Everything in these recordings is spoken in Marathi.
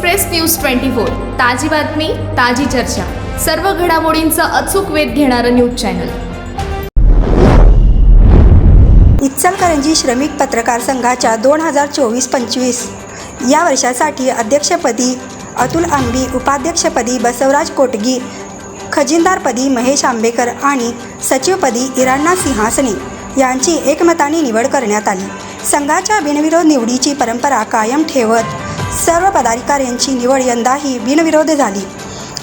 Express news twenty four. ताजी बातमी ताजी चर्चा. सर्व घडामोडींचा अचूक वेध घेणारं न्यूज चॅनल. इचलकरंजी श्रमिक पत्रकार संघाच्या दोन हजार चोवीस पंचवीस. या वर्षासाठी अध्यक्षपदी अतुल आंबी उपाध्यक्षपदी बसवराज कोटगी खजिनदारपदी महेश आंबेकर आणि सचिवपदी इराण्णा सिंहासने यांची एकमताने निवड करण्यात आली. संघाच्या बिनविरोध निवडीची परंपरा कायम ठेवत सर्व पदाधिकाऱ्यांची निवड यंदाही बिनविरोध झाली.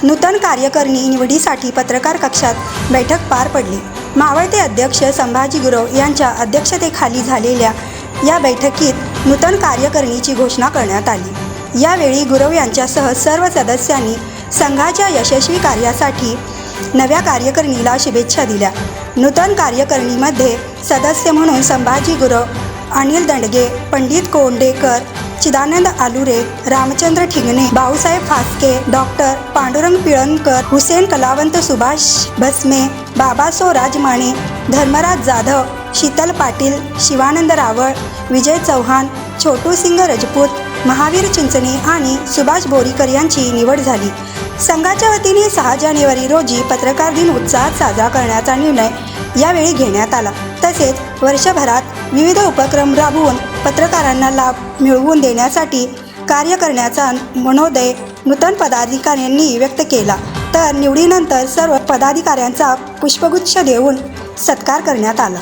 नूतन कार्यकारिणी निवडीसाठी पत्रकार कक्षात बैठक पार पडली. मावळते अध्यक्ष संभाजी गुरव यांच्या अध्यक्षतेखाली झालेल्या या बैठकीत नूतन कार्यकारिणीची घोषणा करण्यात आली. यावेळी गुरव यांच्यासह सर्व सदस्यांनी संघाच्या यशस्वी कार्यासाठी नव्या कार्यकारिणीला शुभेच्छा दिल्या. नूतन कार्यकारिणीमध्ये सदस्य म्हणून संभाजी गुरव अनिल दंडगे पंडित कोंडेकर चिदानंद आलुरे रामचंद्र ठिगणे भाऊसाहेब फासके डॉक्टर पांडुरंग पिळणकर हुसेन कलावंत सुभाष भस्मे बाबासो राजमाणे धर्मराज जाधव शीतल पाटील शिवानंद रावळ विजय चव्हाण छोटू सिंग रजपूत महावीर चिंचणे आणि सुभाष बोरीकर यांची निवड झाली. संघाच्या वतीने सहा जानेवारी रोजी पत्रकार दिन उत्साहात साजरा करण्याचा निर्णय यावेळी घेण्यात आला. तसेच वर्षभरात विविध उपक्रम राबवून पत्रकारांना लाभ मिळवून देण्यासाठी कार्य करण्याचा मनोदय नूतन पदाधिकाऱ्यांनी व्यक्त केला. तर निवडीनंतर सर्व पदाधिकाऱ्यांचा पुष्पगुच्छ देऊन सत्कार करण्यात आला.